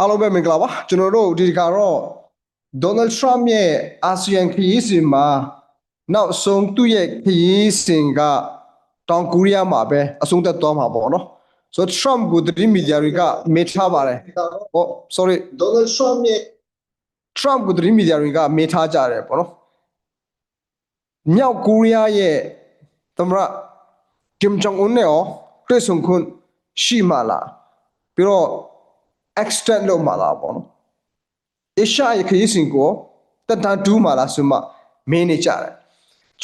အားလုံးပဲမင်္ဂလာပါကျွန်တော်တို့ဒီတစ်ခါတော့ Donald Trump ရဲ့အာဆီယံခရီးစဉ်မှာနောက်ဆုံးသူ့ရဲ့ခရီးစဉ်ကတောင်ကိုရီးယားမှာပဲအဆုံးသတ်သွားမှာပေါ့နော်ဆိုတော့ Trump ကိုသတင်းမီဒီယာတွေကမေးထားပါတယ်ဟော sorry Donald Trump ရဲ့ Trump ကိုသတင်းမီဒီယာတွေကမေးထားကြတယ်ပေါ့နော်မြောက်ကိုရီးယားရဲ့သမ္မတ Kim Jong Un နဲ့ရောတွေ့ဆုံခွင့်ရှိမှလားပြီးတော့ extend လုပ်မှလားပေါ့နော်အရှာရဲ့ခရီးစဉ်ကိုတက်တန်တူးမှလားဆိုမှမင်းနေကြတယ်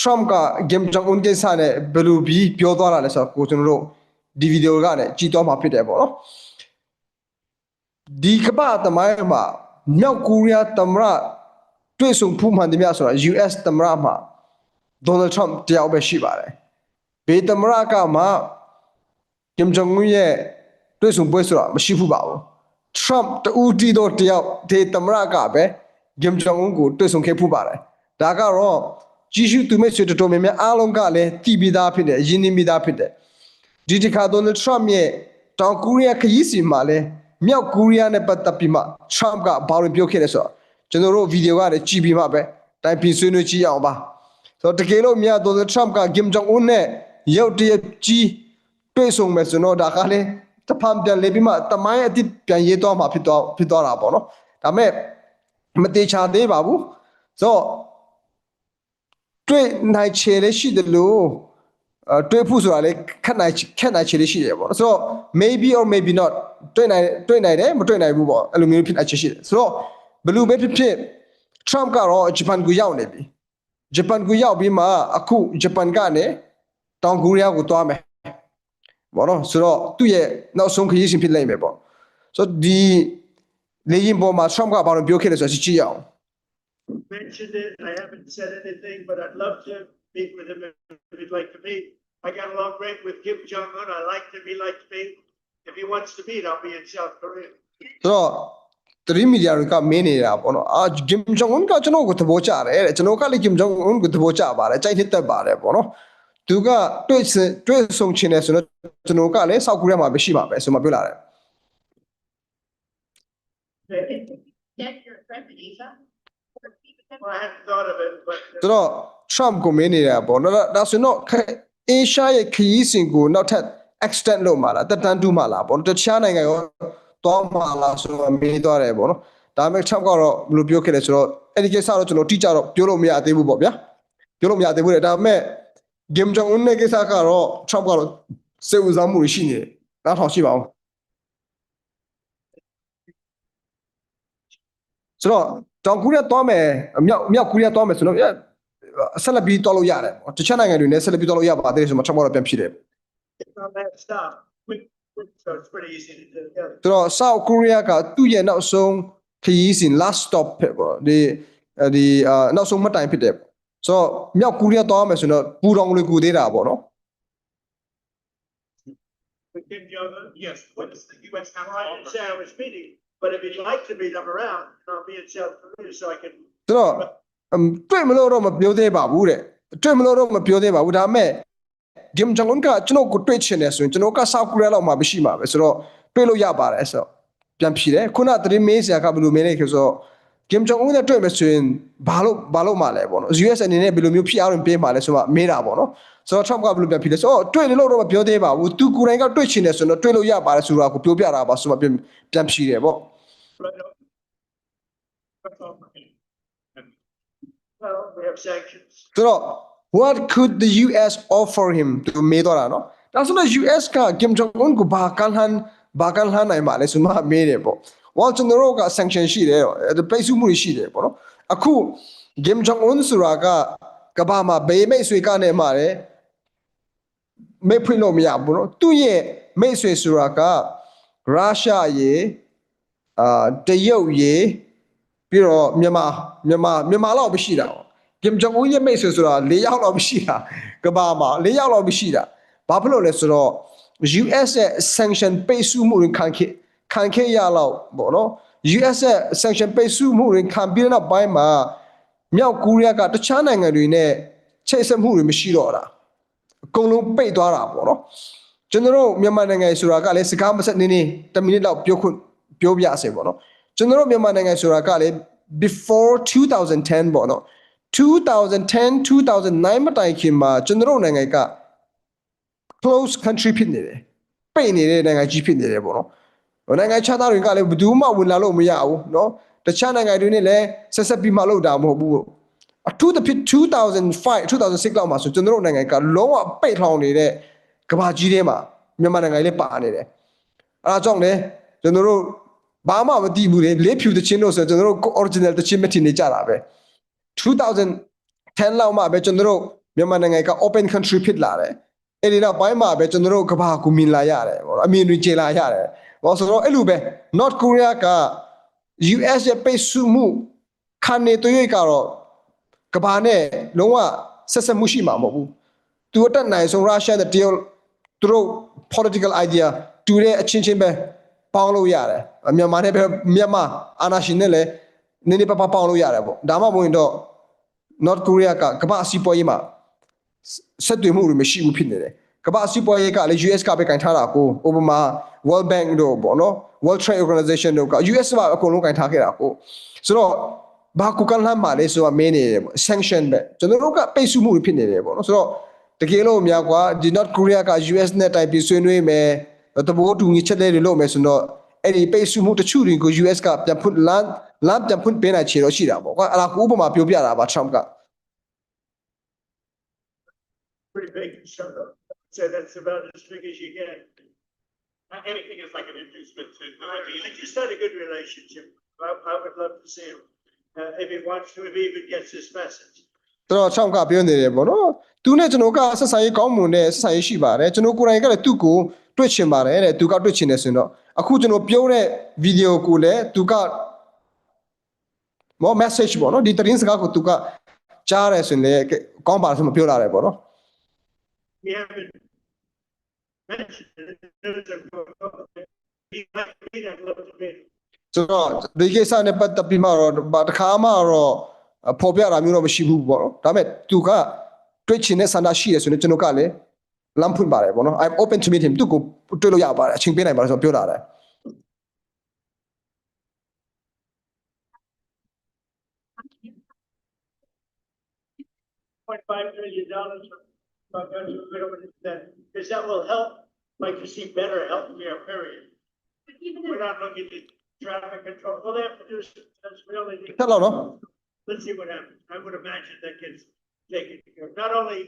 Trump က Kim Jong Un ကိစ္စနဲ့ဘယ်လိုပြီးပြောသွားတာလဲဆိုတော့ကိုကျွန်တော်တို့ဒီဗီဒီယိုကလည်းကြည့်သွားမှာဖြစ်တယ်ပေါ့နော်ဒီကမ္ဘာသမိုင်းမှာမြောက်ကိုရီးယားသမ္မတတွေ့ဆုံဖူးမှန်တယ်များဆိုတာ US သမ္မတမှာ Donald Trump တယောက်ပဲရှိပါတယ်ဘေးသမ္မတကမှ Kim Jong Un ရဲ့တွေ့ဆုံပွဲဆိုတာမရှိဘူးပါဘူး Trump တူတီတော့တယောက်ဒီသမ္မတကပဲ Kim Jong Un ကိုတွေ့ဆုံခဲ့ဖူးပါတယ်ဒါကတော့ကြီးစုသူမဲ့ဆွေတော်တော်များများအားလုံးကလည်းတည်ပြီးသားဖြစ်တယ်ရင်းနှီးပြီးသားဖြစ်တယ်ဒီတစ်ခါ Donald Trump ရဲ့တောင်ကိုရီးယားခရီးစဉ်မှာလည်းမြောက်ကိုရီးယားနဲ့ပတ်သက်ပြီးမှ Trump ကဘာလို့ပြောခဲ့လဲဆိုတော့ကျွန်တော်တို့ဗီဒီယိုကလည်းကြည့်ပြီးမှပဲတိုင်ပင်ဆွေးနွေးကြည့်အောင်ပါဆိုတော့တကယ်လို့မြတ် Donald Trump က Kim Jong Un နဲ့ရုတ်တရက်ကြီးတွေ့ဆုံမယ်ဆိုတော့ဒါကလည်း တဖန်ပြန်လေပြီးမှတမိုင်းအတိပြန်ရေးသွားမှာဖြစ်သွားဖြစ်သွားတာပေါ့နော်ဒါပေမဲ့မတေချာသေးပါဘူးဆိုတော့တွေ့နိုင်ချေလေးရှိတယ်လို့အဲတွေ့ဖို့ဆိုတာလေခက်နိုင်ခက်နိုင်ချေလေးရှိတယ်ပေါ့ဆိုတော့ maybe or maybe not တွေ့နိုင်တွေ့နိုင်တယ်မတွေ့နိုင်ဘူးပေါ့အဲ့လိုမျိုးဖြစ်နိုင်ချေရှိတယ်ဆိုတော့ဘယ်လိုပဲဖြစ်ဖြစ် Trump ကတော့ဂျပန်ကိုရောက်နေပြီဂျပန်ကိုရောက်ပြီးမှအခုဂျပန်ကနေတောင်ကိုရီးယားကိုသွားမယ် ဘောနော်ဆိုတော့သူ့ရဲ့နောက်ဆုံးခရီးစဉ်ဖြစ်လိမ့်မယ်ပေါ့ဆိုတော့ဒီလေရင်ပေါ်မှာ Trump ကဘာလို့ပြောခဲ့လဲဆိုတော့ကြည့်ရအောင် mentioned it. I haven't said anything, but I'd love to meet with him if he'd like to meet. I got along great with Kim Jong Un. I liked him. He liked me. If he wants to meet, I'll be in South Korea. ဆိုတော့သတင်းမီဒီယာတွေကမင်းနေတာပေါ့နော်အာဂျင်ဂျုံအွန်ကကျွန်တော်ကိုသဘောကျတယ်တဲ့ကျွန်တော်ကလည်းဂျင်ဂျုံအွန်ကိုသဘောကျပါတယ်ကြိုက်နှစ်သက်ပါတယ်ပေါ့နော် သူကတွေ့စတွေ့ဆုံချင်တယ်ဆိုတော့ကျွန်တော်ကလည်းစောက်ကူရမှာပဲရှိမှာပဲဆိုမှပြောလာတယ် Get your friend Asia. Well, I hadn't thought of it, but uh, ဆိုတော့ Trump ကိုမင်းနေတာပေါ့နော်ဒါဒါဆိုတော့အေရှားရဲ့ခရီးစဉ်ကိုနောက်ထပ် extend လုပ်မှာလားတက်တန်းတူးမှာလားပေါ့နော်တခြားနိုင်ငံရောတောင်းမှာလားဆိုတော့မေးသွားတယ်ပေါ့နော်ဒါပေမဲ့ Trump ကတော့ဘယ်လိုပြောခဲ့လဲဆိုတော့အဲ့ဒီကိစ္စတော့ကျွန်တော်တိကျတော့ပြောလို့မရသေးဘူးပေါ့ဗျာပြောလို့မရသေးဘူးလေဒါပေမဲ့ Kim Jong Un နဲ့ကိစ္စကတော့ Trump ကတော့စိတ်ဝင်စားမှုတွေရှိနေတယ်နားထောင်ရှိပါအောင်ဆိုတော့တောင်ကိုရီးယားသွားမယ်မြောက်မြောက်ကိုရီးယားသွားမယ်ဆိုတော့ဆက်လက်ပြီးသွားလို့ရတယ်ပေါ့တခြားနိုင်ငံတွေနဲ့ဆက်လက်ပြီးသွားလို့ရပါတယ်ဆိုမှ Trump ကတော့ပြန်ဖြစ်တယ် it's not bad stuff. Quick, quick, so it's pretty easy to do. Yeah. ဆိုတော့ South Korea ကသူ့ရဲ့နောက်ဆုံးခရီးစဉ် last stop ဖြစ်ပေါ့ဒီဒီအာနောက်ဆုံးမှတ်တိုင်ဖြစ်တယ်ပေါ့ ဆိုတော့မြောက်ကိုရီးယားသွားမယ်ဆိုတော့ပူတော်လေးကူသေးတာပေါ့နော် With Kim Jong Un, yes. What is the U.S. Now, I didn't say I was meeting, but if you'd like to meet, I'm around. I'll be in South Korea so I can. ဆိုတော့အမ်တွေ့မလို့တော့မပြောသေးပါဘူးတဲ့တွေ့မလို့တော့မပြောသေးပါဘူးဒါပေမဲ့ Kim Jong Un ကကျွန်တော်ကိုတွေ့ချင်တယ်ဆိုရင်ကျွန်တော်က South Korea လောက်မှာမရှိမှာပဲဆိုတော့တွေ့လို့ရပါတယ်ဆိုတော့ပြန်ဖြေတယ်ခုနသတင်းမေးစရာကဘယ်လိုမေးလဲဆိုတော့ Kim Jong Un နဲ့တွေ့မယ်ဆိုရင်ဘာလို့ဘာလို့မှလဲပေါ့နော် US အနေနဲ့ဘယ်လိုမျိုးဖြစ်အောင်ပေးမှလဲဆိုတော့မေးတာပေါ့နော်ဆိုတော့ Trump ကဘယ်လိုပြန်ဖြေလဲဆိုတော့တွေ့လို့တော့မပြောသေးပါဘူးသူကိုယ်တိုင်ကတွေ့ချင်တယ်ဆိုတော့တွေ့လို့ရပါတယ်ဆိုတာကိုပြောပြတာပါဆိုတော့ပြန်ပြန်ဖြေတယ်ပေါ့ Well, we have sanctions. ဆိုတော့ what could the US offer him to မေးတော့တာနော်ဒါဆိုတော့ US က Kim Jong Un ကိုဘာကန်ဟန်ဘာကန်ဟန်နိုင်မှာလဲဆိုမှမေးတယ်ပေါ့ while ကျွန်တော်တို့က sanction ရှိတယ်တော့ပိတ်ဆို့မှုတွေရှိတယ်ပေါ့နော်အခု Kim Jong Un ဆိုတာကကဘာမှာဘေးမိတ်ဆွေကနေမှာတယ်မေ့ဖွင့်လို့မရဘူးနော်သူ့ရဲ့မိတ်ဆွေဆိုတာကရုရှားရေအာတရုတ်ရေပြီးတော့မြန်မာမြန်မာမြန်မာလောက်မရှိတာပေါ့ Kim Jong Un ရဲ့မိတ်ဆွေဆိုတာ၄ယောက်လောက်မရှိတာကဘာမှာ၄ယောက်လောက်မရှိတာဘာဖြစ်လို့လဲဆိုတော့ US ရဲ့ sanction ပိတ်ဆို့မှုတွေခံခဲ့ ခံခဲ့ရလောက်ပေါ့နော် US ရဲ့ sanction ပိတ်ဆို့မှုတွေခံပြီးတဲ့နောက်ပိုင်းမှာမြောက်ကိုရီးယားကတခြားနိုင်ငံတွေနဲ့ချိတ်ဆက်မှုတွေမရှိတော့တာအကုန်လုံးပိတ်သွားတာပေါ့နော်ကျွန်တော်တို့မြန်မာနိုင်ငံဆိုတာကလည်းစကားမဆက်နေနေ10မိနစ်လောက်ပြောခွင့်ပြောပြစေပေါ့နော်ကျွန်တော်တို့မြန်မာနိုင်ငံဆိုတာကလေ before 2010ပေါ့နော်2010 2009မတိုင်ခင်မှာကျွန်တော်တို့နိုင်ငံက close country ဖြစ်နေတယ်ပိတ်နေတဲ့နိုင်ငံကြီးဖြစ်နေတယ်ပေါ့နော်ဟို နိုင်ငံခြားသားတွေကလည်းဘယ်သူမှဝင်လာလို့မရဘူးနော်တခြားနိုင်ငံတွေနဲ့လည်းဆက်ဆက်ပြီးမှလုပ်တာမဟုတ်ဘူးအထူးသဖြင့်2005 2006လောက်မှာဆိုကျွန်တော်တို့နိုင်ငံကလုံးဝပိတ်ထောင်နေတဲ့ကမ္ဘာကြီးထဲမှာမြန်မာနိုင်ငံလေးပါနေတယ်အဲဒါကြောင့်လေကျွန်တော်တို့ဘာမှမသိဘူးလေလေးဖြူတခြင်းတို့ဆိုကျွန်တော်တို့ original တခြင်းမတင်နေကြတာပဲ2010လောက်မှာပဲကျွန်တော်တို့မြန်မာနိုင်ငံက open country ဖြစ်လာတယ်အဲဒီနောက်ပိုင်းမှာပဲကျွန်တော်တို့ကမ္ဘာကူမြင်လာရတယ်ဗောအမြင်တွေကျေလာရတယ် ဘာလို့ဆိုတော့အဲ့လိုပဲ North Korea က US ရဲ့ပိတ်ဆို့မှုခံနေသွေးကတော့ကဘာနဲ့လုံးဝဆက်ဆက်မှုရှိမှာမဟုတ်ဘူးသူအတက်နိုင်ဆုံး Russia နဲ့ deal သူတို့ political idea တူတဲ့အချင်းချင်းပဲပေါင်းလို့ရတယ်အမြန်မာနဲ့ပဲမြန်မာအာဏာရှင်နဲ့လည်းနည်းနည်းပါးပါးပေါင်းလို့ရတယ်ပေါ့ဒါမှမဟုတ်ရင်တော့ North Korea ကကမ္ဘာစီးပွားရေးမှာဆက်သွယ်မှုတွေမရှိဘူးဖြစ်နေတယ် ကမ္ဘာစီးပွားရေးကလည်း US ကပဲကင်ထားတာကိုဥပမာ World Bank တို့ပေါ့နော် World Trade Organization တို့က US ကအကုန်လုံးကင်ထားခဲ့တာကိုဆိုတော့ဘာကူကန်လမ်းမှာလဲဆိုတာမင်းနေတယ်ပေါ့ sanction ပဲကျွန်တော်တို့ကပိတ်ဆို့မှုတွေဖြစ်နေတယ်ပေါ့နော်ဆိုတော့တကယ်လို့များကွာဒီ North Korea က US နဲ့တိုင်ပြီးဆွေးနွေးမယ်တဘောတူညီချက်တွေလုပ်မယ်ဆိုတော့အဲ့ဒီပိတ်ဆို့မှုတချို့တွေကို US ကပြန်ဖွင့်လမ်းလမ်းပြန်ဖွင့်ပေးနိုင်ချေတော့ရှိတာပေါ့ကွာအဲ့ဒါကိုဥပမာပြောပြတာပါ Trump က Pretty big, so, so that's about as big as you get. Anything is like an inducement to. I, I just had a good relationship. I, I would love to see him. Uh, if he wants to, if he even gets this message. တော်တော်ချောင်းကပြောနေတယ်ပေါ့နော်သူနဲ့ကျွန်တော်ကဆက်ဆံရေးကောင်းမွန်တဲ့ဆက်ဆံရေးရှိပါတယ်ကျွန်တော်ကိုယ်တိုင်ကလည်းသူ့ကိုတွေ့ချင်ပါတယ်တဲ့သူကတွေ့ချင်တယ်ဆိုရင်တော့အခုကျွန်တော်ပြောတဲ့ဗီဒီယိုကိုလည်းသူကမော message ပေါ့နော်ဒီသတင်းစကားကိုသူကကြားတယ်ဆိုရင်လည်းကောင်းပါတယ်ဆိုမှပြောလာတယ်ပေါ့နော် We haven't ဆိုတော့ဒီကိစ္စနဲ့ပတ်သက်ပြီးမှတော့ဘာတစ်ခါမှတော့ပေါ်ပြတာမျိုးတော့မရှိဘူးပေါ့နော်ဒါပေမဲ့သူကတွေ့ချင်တဲ့ဆန္ဒရှိတယ်ဆိုရင်ကျွန်တော်ကလည်းလမ်းဖွင့်ပါတယ်ပေါ့နော် I'm open to meet him သူ့ကိုတွေ့လို့ရပါတယ်အချိန်ပေးနိုင်ပါတယ်ဆိုတော့ပြောလာတယ် Point five million dollars for our country, we don't want to do that, because that will help, like to see better healthcare, period. But even We're if, not looking at traffic control, well, they have to do, that's really. ဆက်လောက်နော် Let's see what happens. I would imagine that gets taken care of, not only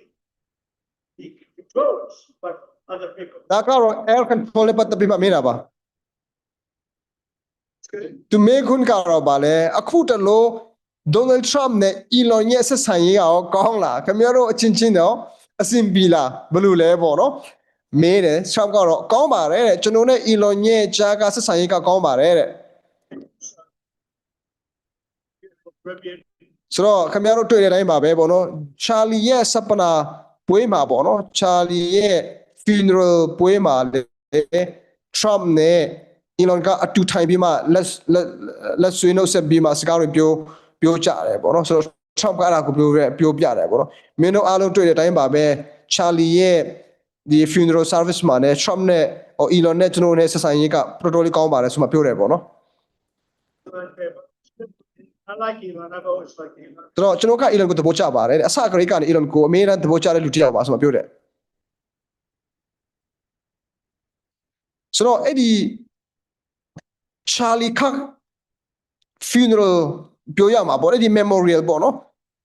the controls, but other people. ဒါကတော့ air control နဲ့ပတ်သက်ပြီးမှမေးတာပါသူမေးခွန်းကတော့ဗာလဲအခုတလို့ Donald Trump နဲ့ Elon ရဲ့ဆက်ဆံရေးကရောကောင်းလားခင်ဗျားတို့အချင်းချင်းတော့ အဆင်ပြေလားဘယ်လိုလဲပေါ့နော်မေးတယ် Trump ကတော့ကောင်းပါတယ်တဲ့ကျွန်တော်နဲ့ Elon ရဲ့ကြားကဆက်ဆံရေးကကောင်းပါတယ်တဲ့ Caribbean ဆိုတော့ခင်ဗျားတို့တွေ့တဲ့အတိုင်းပါပဲပေါ့နော် Charlie ရဲ့စပနာပွဲမှာပေါ့နော် Charlie ရဲ့ funeral ပွဲမှာလေ Trump နဲ့ Elon ကအတူထိုင်ပြီးမှလက်လက်လက်ဆွေးနှုတ်ဆက်ပြီးမှစကားတွေပြောပြောကြတယ်ပေါ့နော်ဆိုတော့ Trump ကအဲ့ဒါကိုပြောပြပြောပြတယ်ပေါ့နော်မင်းတို့အားလုံးတွေ့တဲ့အတိုင်းပါပဲ Charlie ရဲ့ဒီ funeral service မှာနဲ့ Trump နဲ့ Elon နဲ့ကျွန်တော်နဲ့ဆက်ဆံရေးက protocol ကောင်းပါတယ်ဆိုမှပြောတယ်ပေါ့နော် I like Elon, I've always liked Elon. ဆိုတော့ကျွန်တော်က Elon ကိုသဘောကျပါတယ်တဲ့အစကရိကနေ Elon ကိုအမေရန်သဘောကျတဲ့လူတစ်ယောက်ပါဆိုမှပြောတယ်ဆိုတော့အဲ့ဒီ Charlie Kirk funeral ပြောရမှာပေါ့အဲ့ဒီ memorial ပေါ့နော်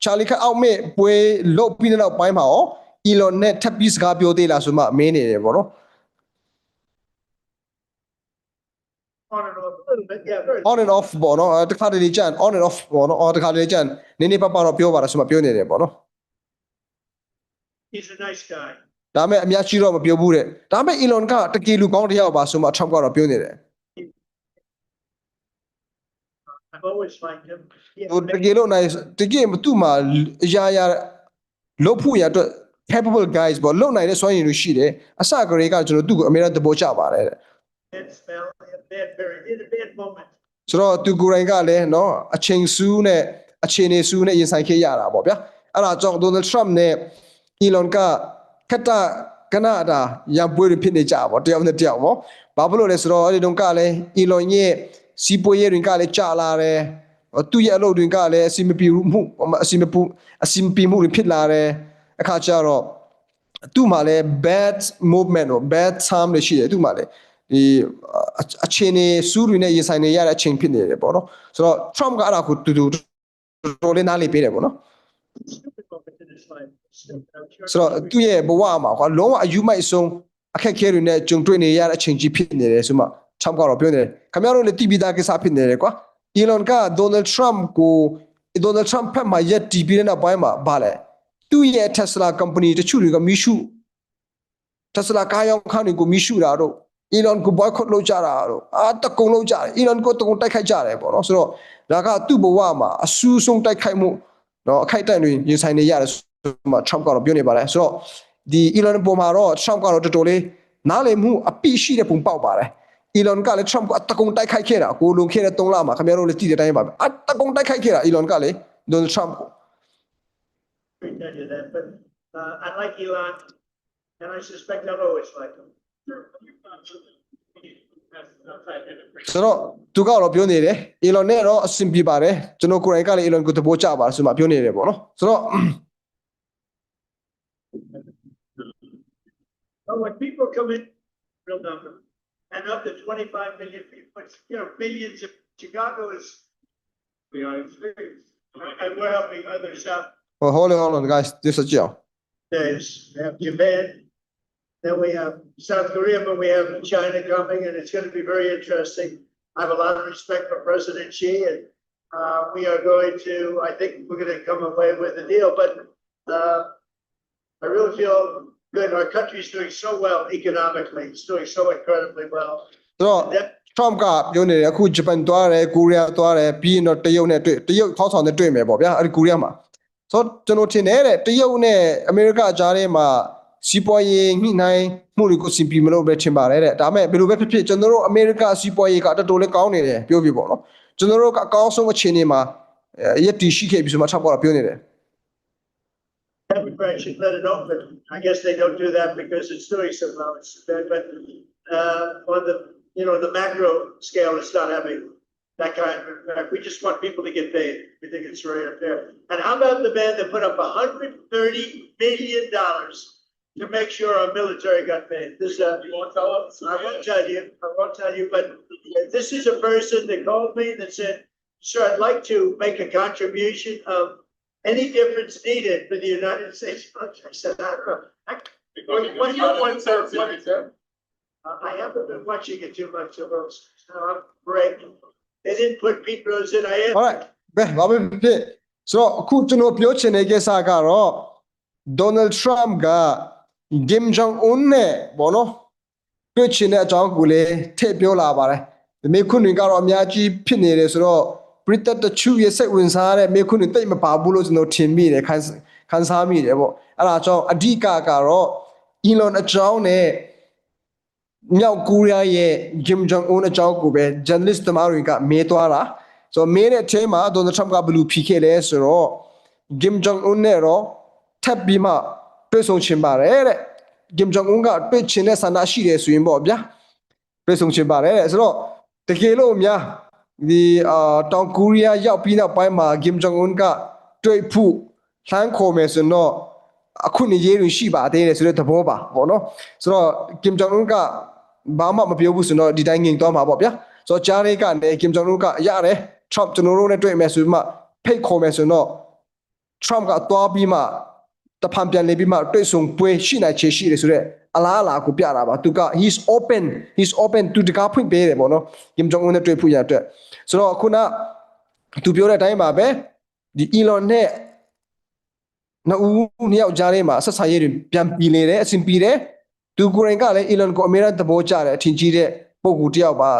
Charlie Kirk အောက်မဲ့ပွဲလုတ်ပြီးတဲ့နောက်ပိုင်းမှာရော Elon နဲ့ထပ်ပြီးစကားပြောသေးလားဆိုမှမင်းနေတယ်ပေါ့နော် On and off a little bit, yeah, very. on and off ပေါ့နော်အဲ့တစ်ခါတလေကျန် on and off ပေါ့နော်အော်တစ်ခါတလေကျန်နည်းနည်းပါးပါးတော့ပြောပါလားဆိုမှပြောနေတယ်ပေါ့နော် He's a nice guy. ဒါပေမဲ့အများကြီးတော့မပြောဘူးတဲ့ဒါပေမဲ့ Elon ကတကယ်လူကောင်းတစ်ယောက်ပါဆိုမှ Trump ကတော့ပြောနေတယ် I've always liked him. He ဟိုတကယ်လို့နိုင်တကယ်သူ့မှာအရာရာလုပ်ဖို့ရအတွက် capable guys ပေါ့လုပ်နိုင်တဲ့စွမ်းရည်တွေရှိတယ်အစကတည်းကကျွန်တော်သူ့ကိုအများနဲ့သဘောကျပါတယ်တဲ့ had smell, he had bad period, he had a bad moment. ဆိုတော့သူကိုယ်တိုင်ကလည်းเนาะအချိန်စူးနဲ့အခြေအနေစူးနဲ့ရင်ဆိုင်ခဲ့ရတာပေါ့ဗျာအဲ့ဒါကြောင့် Donald Trump နဲ့ Elon ကခက်တာကနတာရံပွဲတွေဖြစ်နေကြပါဘောတယောက်နဲ့တယောက်ပေါ့ ဘာဖြစ်လို့လဲဆိုတော့အဲ့ဒီတုန်းကလည်း Elon ရဲ့ စီးပွားရေးတွေကလည်းကြာလာတယ်သူ့ရဲ့အလုပ်တွေကလည်းအစီမပြေမှုအစီမပူအစီမပြေမှုတွေဖြစ်လာတယ်အခါကျတော့သူ့မှာလည်း bad movement or bad time တွေရှိတယ်သူ့မှာလည်းဒီအအခြေအနေစူးတွေနဲ့ရင်ဆိုင်နေရတဲ့အချိန်ဖြစ်နေတယ်ပေါ့နော်ဆိုတော့ Trump ကအဲ့ဒါကိုတူတူတော်လေးနားလေးပေးတယ်ပေါ့နော် Stupid moment in his life. Stupid. I'm sure. ဆိုတော့သူ့ရဲ့ဘဝမှာကွာလုံးဝအယူမိုက်ဆုံးအခက်အခဲတွေနဲ့ကြုံတွေ့နေရတဲ့အချိန်ကြီးဖြစ်နေတယ်ဆိုမှ Trump ကတော့ပြောနေတယ် ခင်ဗျားတို့လည်းတီးပြီးသားကိစ္စဖြစ်နေတယ်ကွာအီလွန်ကဒေါ်နယ်ထရမ့်ကိုဒေါ်နယ်ထရမ့်ဖက်မှာရက်တီးပြီးတဲ့နောက်ပိုင်းမှာဗာလဲသူ့ရဲ့ Tesla company တချို့တွေကမီးရှို့ Tesla ကားရောင်းခန်းတွေကိုမီးရှို့တာတို့ Elon ကို boycott လုပ်ကြတာတို့အာတကုံလုပ်ကြတယ် Elon ကိုတကုံတိုက်ခိုက်ကြတယ်ပေါ့နော်ဆိုတော့ဒါကသူ့ဘဝမှာအဆူဆုံးတိုက်ခိုက်မှုနော်အခိုက်အတန့်တွေရင်ဆိုင်နေရတယ်ဆိုမှ Trump ကတော့ပြောနေပါတယ်ဆိုတော့ဒီ Elon ပုံမှာတော့ Trump ကတော့တော်တော်လေးနားလည်မှုအပြည့်ရှိတဲ့ပုံပေါက်ပါတယ်။ Elon ကလည်း Trump ကိုအတကုံတိုက်ခိုက်ခဲ့တာကိုလွန်ခဲ့တဲ့3လမှာခင်ဗျားတို့လည်းသိတဲ့အတိုင်းပါပဲအတကုံတိုက်ခိုက်ခဲ့တာ Elon ကလေ Donald Trump ကို I tell you that, but uh, I like Elon, and I suspect I'll always like him. That's, that's scientific. ဆိုတော့သူကတော့ပြောနေတယ် Elon နဲ့တော့အဆင်ပြေပါတယ်ကျွန်တော်ကိုယ်တိုင်ကလည်း Elon ကိုသဘောကျပါတယ်ဆိုမှပြောနေတယ်ပေါ့နော်ဆိုတော့ But when people come in, real number, and of the twenty-five million people, you know, millions of, Chicago is. We are, and we're helping others out Well, hold on, hold on, guys. This is Joe. There's, we have Japan, then we have South Korea, but we have China coming, and it's gonna be very interesting. I have a lot of respect for President Xi, and, uh, we are going to, I think we're gonna come away with a deal, but, uh, I really feel good. Our country's doing so well economically. It's doing so incredibly well. ဆိုတော့ That, Trump ကပြောနေတယ်အခုဂျပန်သွားတယ်ကိုရီးယားသွားတယ်ပြီးရင်တော့တရုတ်နဲ့တွေ့တရုတ်ခေါင်းဆောင်နဲ့တွေ့မယ်ပေါ့ဗျာအဲ့ဒီကိုရီးယားမှာဆိုတော့ကျွန်တော်ထင်တယ်တဲ့တရုတ်နဲ့အမေရိကကြားထဲမှာစီးပွားရေးညှိနှိုင်းမှုတွေကိုစင်ပြီးမလို့ပဲထင်ပါတယ်တဲ့ဒါပေမဲ့ဘယ်လိုပဲဖြစ်ဖြစ်ကျွန်တော်တို့အမေရိကစီးပွားရေးကတော်တော်လေးကောင်းနေတယ်ပြောပြပေါ့နော်ကျွန်တော်တို့ကအကောင်းဆုံးအခြေအနေမှာအဲရက်တီရှိခဲ့ပြီဆိုမှ Trump ကပြောနေတယ် Should let it open. I guess they don't do that because it's doing so well. It's bad, but, uh, on the, you know, the macro scale, it's not having that kind of impact. We just want people to get paid. We think it's right up there. And how about the man that put up hundred thirty billion dollars to make sure our military got paid? This, uh, You won't tell us? I won't tell you, I won't tell you, but this is a person that called me that said, sir, I'd like to make a contribution of any difference needed for the United States military. I said, I don't know. I- Because you What do you want to serve money, sir? I haven't been watching it too much of those, so I'm great. They didn't put Pete Rose in, I am. alright ဘယ်ဘာပဲဖြစ်ဖြစ်ဆိုတော့အခုကျွန်တော်ပြောချင်တဲ့ကိစ္စကတော့ Donald Trump က Kim Jong Un နဲ့ဘောနော်တွေ့ချင်တဲ့အကြောင်းကိုလည်းထည့်ပြောလာပါတယ်ဒီမေခွန်းတွေကတော့အများကြီးဖြစ်နေတယ်ဆိုတော့ ပရိသတ်တချို့ရဲ့စိတ်ဝင်စားတဲ့မေခွန်းတွေတိတ်မပါဘူးလို့ကျွန်တော်ထင်မိတယ်ခန်းခန်းစားမိတယ်ပေါ့အဲ့ဒါကြောင့်အဓိကကတော့ Elon အကြောင်းနဲ့မြောက်ကိုရီးယားရဲ့ Kim Jong Un အကြောင်းကိုပဲ journalist တမားတွေကမေးသွားတာဆိုတော့မေးတဲ့အချိန်မှာ Donald Trump ကဘယ်လိုဖြေခဲ့လဲဆိုတော့ Kim Jong Un နဲ့တော့ထပ်ပြီးမှတွေ့ဆုံချင်ပါတယ်တဲ့ Kim Jong Un ကတွေ့ချင်တဲ့ဆန္ဒရှိတယ်ဆိုရင်ပေါ့ဗျာတွေ့ဆုံချင်ပါတယ်တဲ့ဆိုတော့တကယ်လို့များ ဒီအာတောင်ကိုရီးယားရောက်ပြီးနောက်ပိုင်းမှာ Kim Jong Un ကတွေ့ဖို့လှမ်းခေါ်မယ်ဆိုတော့အခုနေရေးတွေရှိပါသေးတယ်ဆိုတဲ့သဘောပါပေါ့နော်ဆိုတော့ Kim Jong Un ကဘာမှမပြောဘူးဆိုတော့ဒီတိုင်းငြိမ်သွားမှာပေါ့ဗျာဆိုတော့ဂျားလေးကနေ Kim Jong Un ကရတယ် Trump ကျွန်တော်တို့နဲ့တွေ့မယ်ဆိုမှဖိတ်ခေါ်မယ်ဆိုတော့ Trump ကသွားပြီးမှ တဖန်ပြန်လေပြီးမှတွေ့ဆုံပွဲရှိနိုင်ချေရှိတယ်ဆိုတော့အလားအလာကိုပြတာပါသူက he's open he's open to တကားဖွင့်ပေးတယ်ပေါ့နော် Kim Jong Un နဲ့တွေ့ဖို့ရတဲ့ဆိုတော့ခုနသူပြောတဲ့အတိုင်းပါပဲဒီ Elon နဲ့နှစ်ဦးနှစ်ယောက်ကြားထဲမှာဆက်ဆံရေးတွေပြန်ပြီးနေတယ်အဆင်ပြေတယ်သူကိုယ်တိုင်ကလည်း Elon ကိုအမေရိကန်သဘောကျတယ်အထင်ကြီးတဲ့ပုံကူတစ်ယောက်ပါ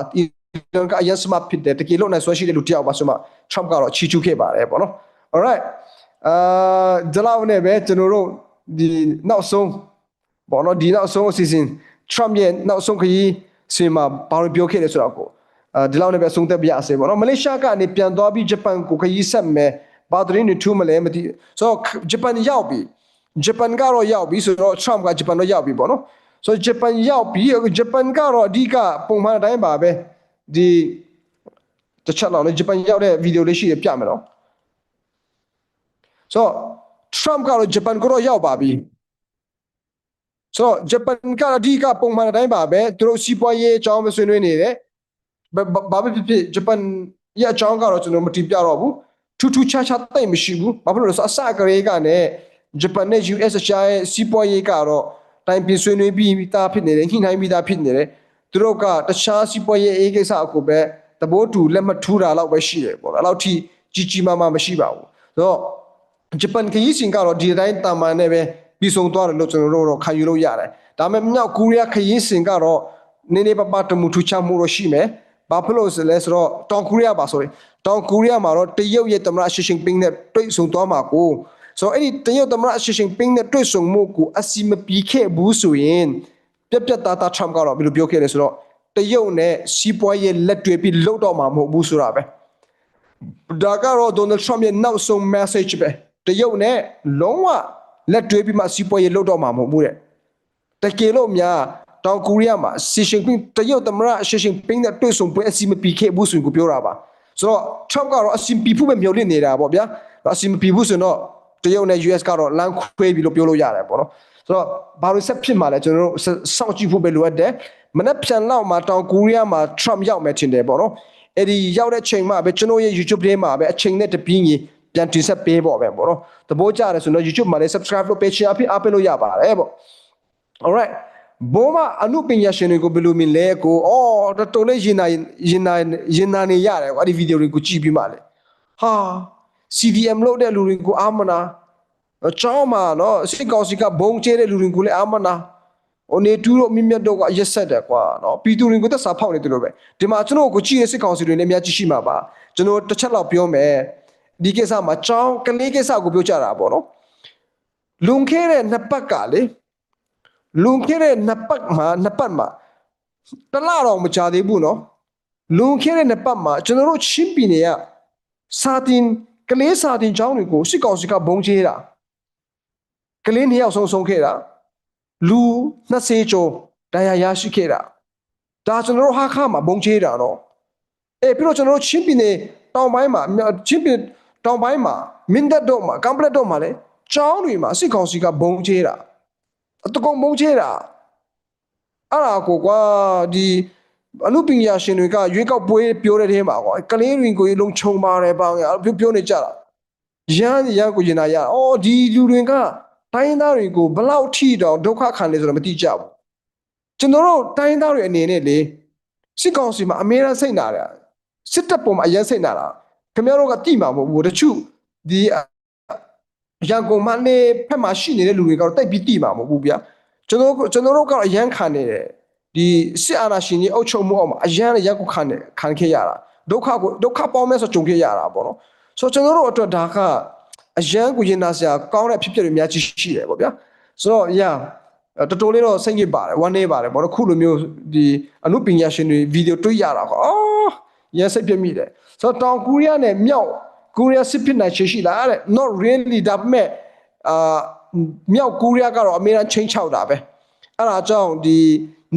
Elon ကအရင်စမဖြစ်တယ်တကယ်လို့နိုင်ဆွဲရှိတဲ့လူတစ်ယောက်ပါဆိုမှ Trump ကတော့ချီချူးခဲ့ပါတယ်ပေါ့နော် alright အာဒီလောက်နဲ့ပဲကျွန်တော်တို့ဒီနောက်ဆုံးပေါ့နော်ဒီနောက်ဆုံးအစီအစဉ် Trump ရဲ့နောက်ဆုံးခရီးစင်မှာဘာလို့ပြောခဲ့လဲဆိုတော့ကိုအာဒီလောက်နဲ့ပဲအဆုံးသက်ပြရစေပေါ့နော်မလေးရှားကနေပြန်သွားပြီးဂျပန်ကိုခရီးဆက်မယ်ဘာသတင်းတွေထူးမလဲမသိဆိုတော့ဂျပန်ရောက်ပြီဂျပန်ကတော့ရောက်ပြီဆိုတော့ Trump ကဂျပန်တော့ရောက်ပြီပေါ့နော်ဆိုဂျပန်ရောက်ပြီးဂျပန်ကတော့အဓိကပုံမှန်အတိုင်းပါပဲဒီတစ်ချက်လောက်လေဂျပန်ရောက်တဲ့ဗီဒီယိုလေးရှိရပြမယ်နော် ဆိုတော့ Trump ကတော့ဂျပန်ကိုတော့ရောက်ပါပြီဆိုတော့ဂျပန်ကအဓိကပုံမှန်အတိုင်းပါပဲသူတို့စီးပွားရေးအကြောင်းပဲဆွေးနွေးနေတယ်ဘာဘာဘာဖြစ်ဖြစ်ဂျပန်ရဲ့အကြောင်းကတော့ကျွန်တော်မတင်ပြတော့ဘူးထူးထူးခြားခြားတိတ်မရှိဘူးဘာဖြစ်လို့လဲဆိုတော့အစကလေးကနဲ့ဂျပန်နဲ့ US ရှားရဲ့စီးပွားရေးကတော့တိုင်ပင်ဆွေးနွေးပြီးသားဖြစ်နေတယ်ညှိနှိုင်းပြီးသားဖြစ်နေတယ်သူတို့ကတခြားစီးပွားရေးအေးကိစ္စအကိုပဲတဘိုးတူလက်မထူတာလောက်ပဲရှိတယ်ပေါ့နော်အဲ့လောက်ထိကြီးကြီးမားမားမရှိပါဘူးဆိုတော့ ဂျပန်ခရီးစဉ်ကတော့ဒီတိုင်းတာမန်နဲ့ပဲပြီးဆုံးသွားတယ်လို့ကျွန်တော်တို့တော့ခံယူလို့ရတယ်။ဒါပေမဲ့မြောက်ကိုရီးယားခရီးစဉ်ကတော့နည်းနည်းပါးပါးတမှုထူးခြားမှုတော့ရှိမယ်။ဘာဖြစ်လို့လဲဆိုတော့တောင်ကိုရီးယားပါ sorry တောင်ကိုရီးယားမှာတော့တရုတ်ရဲ့သမ္မတရှီရှင်းပင်းနဲ့တွေ့ဆုံသွားမှာကိုဆိုတော့အဲ့ဒီတရုတ်သမ္မတရှီရှင်းပင်းနဲ့တွေ့ဆုံမှုကိုအစီမပြေခဲ့ဘူးဆိုရင်ပြက်ပြက်သားသား Trump ကတော့ဘယ်လိုပြောခဲ့လဲဆိုတော့တရုတ်နဲ့စီးပွားရေးလက်တွဲပြီးလှုပ်တော့မှာမဟုတ်ဘူးဆိုတာပဲ။ဒါကတော့ Donald Trump ရဲ့နောက်ဆုံး message ပဲ တရုတ်နဲ့လုံးဝလက်တွဲပြီးမှစီးပွားရေးလုပ်တော့မှာမဟုတ်ဘူးတဲ့တကယ်လို့များတောင်ကိုရီးယားမှာစီရှင်ပင်းတရုတ်သမ္မတစီရှင်ပင်းနဲ့တွေ့ဆုံပွဲအစီမပီခဲ့ဘူးဆိုရင်ကိုပြောတာပါဆိုတော့ Trump ကတော့အစီပီဖို့ပဲမျှော်လင့်နေတာပေါ့ဗျာအစီမပီဘူးဆိုတော့တရုတ်နဲ့ US ကတော့လမ်းခွဲပြီးလို့ပြောလို့ရတယ်ပေါ့နော်ဆိုတော့ဘာလို့ဆက်ဖြစ်မှာလဲကျွန်တော်တို့စောင့်ကြည့်ဖို့ပဲလိုအပ်တယ်မနေ့ပြန်လောက်မှာတောင်ကိုရီးယားမှာ Trump ရောက်မယ်ထင်တယ်ပေါ့နော်အဲ့ဒီရောက်တဲ့ချိန်မှာပဲကျွန်တော်ရဲ့ YouTube ထဲမှာပဲအချိန်နဲ့တပြင်းကြီး ပြန်တင်ဆက်ပေးပေါ့ပဲပေါ့နော်သဘောကျတယ်ဆိုတော့ YouTube မှာလည်း subscribe လုပ်ပေးချင်အဖြစ်အားပေးလို့ရပါတယ်ပေါ့ alright ဘောမအနုပညာရှင်တွေကိုဘယ်လိုမြင်လဲကိုအော်တော်တော်လေးရင်နာရင်နာရင်နာနေရတယ်ကွာဒီဗီဒီယိုတွေကိုကြည့်ပြီးမှလေဟာ CDM လုပ်တဲ့လူတွေကိုအာမနာအချောင်းမှာနော်စစ်ကောင်စီကဘုံကျဲတဲ့လူတွေကိုလည်းအာမနာဟိုနေတူးတို့မြင့်မြတ်တို့ကရက်ဆက်တယ်ကွာနော်ပီတူတွေကိုသက်စာဖောက်နေတယ်လို့ပဲဒီမှာကျွန်တော်ကိုကြည့်ရစစ်ကောင်စီတွေလည်းအများကြီးရှိမှာပါကျွန်တော်တစ်ချက်လောက်ပြောမယ် ဒီကိစ္စမှာចောင်းကလေးကိစ္စကိုပြောကြတာပေါ့နော်လွန်ခဲ့တဲ့နှစ်ပတ်ကလေလွန်ခဲ့တဲ့နှစ်ပတ်မှာနှစ်ပတ်မှာတစ်လတော့မကြာသေးဘူးနော်လွန်ခဲ့တဲ့နှစ်ပတ်မှာကျွန်တော်တို့ချင်းပြည်နယ်ကစာတင်ကလေးစာတင်ကျောင်းတွေကိုစစ်ကောင်စီကဘုံကျဲတာကလေးနှစ်ယောက်ဆုံးဆုံးခဲ့တာလူ20ကျော်တရားရရှိခဲ့တာဒါကျွန်တော်တို့ဟာခါမှာဘုံချေးတာတော့အေးပြီးတော့ကျွန်တော်တို့ချင်းပြည်နယ်တောင်ပိုင်းမှာမြောက်ချင်းပြည် တောင်ပိုင်းမှာမင်းတပ်တော့မှာကမ်ပလက်တော့မှာလေကျောင်းတွေမှာစစ်ကောင်စီကဘုံချေးတာအတကုံဘုံချေးတာအဲ့ဒါကိုကွာဒီအမှုပညာရှင်တွေကရွေးကောက်ပွဲပြောတဲ့ထဲမှာကွာကလေးတွေကိုလုံးခြုံပါတယ်ပေါ့အဲ့ပြောပြောနေကြတာရမ်းရမ်းကိုရင်နာရအော်ဒီလူတွေကတိုင်းသားတွေကိုဘလောက်ထိတော့ဒုက္ခခံနေဆိုတော့မသိကြဘူးကျွန်တော်တို့တိုင်းသားတွေအနေနဲ့လေစစ်ကောင်စီမှာအမေရန်စိတ်နာတယ်စစ်တပ်ပေါ်မှာအရင်စိတ်နာတာ ခင်ဗျားတို့ကတိမှာမဟုတ်ဘူးတချို့ဒီရန်ကုန်မန္တလေးဖက်မှာရှိနေတဲ့လူတွေကတော့တိတ်ပြီးတိမှာမဟုတ်ဘူးဗျာကျွန်တော်ကျွန်တော်တို့ကတော့အရန်ခံနေတယ်ဒီစစ်အာဏာရှင်ကြီးအုပ်ချုပ်မှုအောက်မှာအရန်ရက်ကိုခံနေခံခဲ့ရတာဒုက္ခကိုဒုက္ခပေါင်းမဲ့ဆိုကြုံခဲ့ရတာပေါ့နော်ဆိုတော့ကျွန်တော်တို့အတွက်ဒါကအရန်ကိုရင်နာစရာကောင်းတဲ့ဖြစ်ပျက်တွေအများကြီးရှိတယ်ပေါ့ဗျာဆိုတော့ရတော်တော်လေးတော့စိတ်ညစ်ပါတယ်ဝမ်းနေပါတယ်ပေါ့နော်ခုလိုမျိုးဒီအမှုပညာရှင်တွေဗီဒီယိုတွေ့ရတာကောအော်ရန်စိတ်ပြည့်မိတယ် ဆိုတော့တောင်ကိုရီးယားနဲ့မြောက်ကိုရီးယားစစ်ဖြစ်နိုင်ချေရှိလားတဲ့ not really ဒါပေမဲ့အာမြောက်ကိုရီးယားကတော့အမေရိကန်ချင်းချောက်တာပဲအဲ့ဒါကြောင့်ဒီ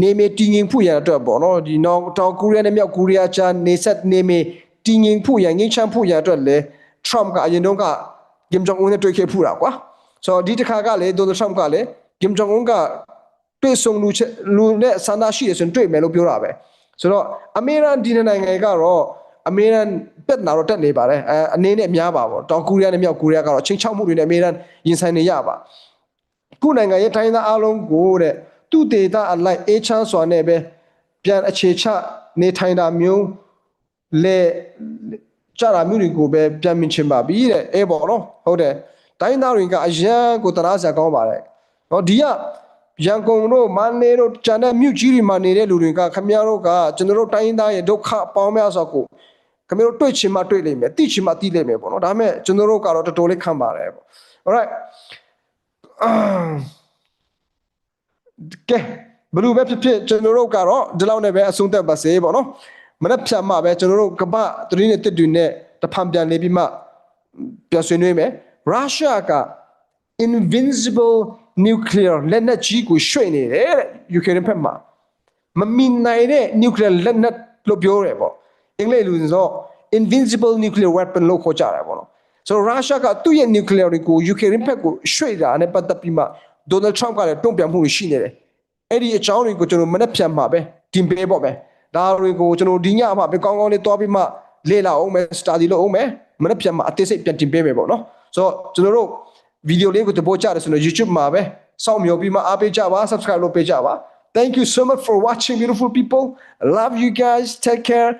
နေမတည်ငြိမ်ဖို့ရန်အတွက်ပေါ့နော်ဒီနောက်တောင်ကိုရီးယားနဲ့မြောက်ကိုရီးယားကြားနေဆက်နေမတည်ငြိမ်ဖို့ရန်ငြိမ်းချမ်းဖို့ရန်အတွက်လဲ Trump ကအရင်တုန်းက Kim Jong Un နဲ့တွေ့ခဲ့ဖူးတာကွာဆိုတော့ဒီတစ်ခါကလေ Donald Trump ကလေ Kim Jong Un ကတွေ့ဆုံလူချက်လူနဲ့ဆန္ဒရှိတယ်ဆိုရင်တွေ့မယ်လို့ပြောတာပဲဆိုတော့အမေရိကန်ဒီနိုင်ငံကတော့ အမေရိကန်ပြက်နာတော့တက်နေပါတယ်အဲအနေနဲ့များပါပေါ့တောင်ကိုရီးယားနဲ့မြောက်ကိုရီးယားကတော့ချင်းချောက်မှုတွေနဲ့အမေရိကန်ရင်ဆိုင်နေရပါခုနိုင်ငံရဲ့တိုင်းသားအလုံးကိုတဲ့သူ့ဒေတာအလိုက်အေးချမ်းစွာနဲ့ပဲပြန်အခြေချနေထိုင်တာမျိုးလေကြတာမျိုးတွေကိုပဲပြန်မြင်ချင်ပါပြီတဲ့အဲပေါ့နော်ဟုတ်တယ်တိုင်းသားတွေကအရန်ကိုတနာစရာကောင်းပါတယ်ဟောဒီကရန်ကုန်တို့မန္တလေးတို့ကျန်တဲ့မြို့ကြီးတွေမှာနေတဲ့လူတွေကခမရတို့ကကျွန်တော်တို့တိုင်းသားရဲ့ဒုက္ခပေါင်းများစွာကို ခမရတို့တွေ့ချင်မှတွေ့လိမ့်မယ်သိချင်မှသိလိမ့်မယ်ပေါ့နော်ဒါပေမဲ့ကျွန်တော်တို့ကတော့တော်တော်လေးခံပါတယ်ပေါ့ alright ကဲဘလူပဲဖြစ်ဖြစ်ကျွန်တော်တို့ကတော့ဒီလောက်နဲ့ပဲအဆုံးသတ်ပါစေပေါ့နော်မနေ့ဖြတ်မှပဲကျွန်တော်တို့ကပ္ပသတိနဲ့တစ်တွေနဲ့တဖန်ပြန်နေပြီးမှပြန်ဆွေးနွေးမယ်ရုရှားက invincible nuclear လက်နက်ကြီးကိုရွှေ့နေတယ်တဲ့ယူကရိန်းဘက်မှာမမီနိုင်တဲ့ nuclear လက်နက်လို့ပြောရဲပေါ့ အင်္ဂလိပ်လူဆို invincible nuclear weapon လို့ခေါ်ကြတယ်ပေါ့နော်ဆိုတော့ရုရှားကသူ့ရဲ့ nuclear တွေကိုယူကရိန်းဘက်ကိုရွှေ့တာနဲ့ပတ်သက်ပြီးမှဒေါ်နယ်ထရမ့်ကလည်းတုံ့ပြန်မှုတွေရှိနေတယ်အဲ့ဒီအကြောင်းတွေကိုကျွန်တော်မနေ့ဖြန်မှာပဲတင်ပေးပေါ့ပဲဒါတွေကိုကျွန်တော်ဒီညမှာပဲကောင်းကောင်းလေးတွားပြီးမှလေ့လာအောင်မယ် study လုပ်အောင်မယ်မနေ့ဖြန်မှာအသေးစိတ်ပြန်တင်ပေးမယ်ပေါ့နော်ဆိုတော့ကျွန်တော်တို့ဗီဒီယိုလေးကိုတပို့ကြတယ်ဆိုတော့ YouTube မှာပဲစောင့်မျှော်ပြီးမှအားပေးကြပါ subscribe လုပ်ပေးကြပါ Thank you so much for watching beautiful people I love you guys take care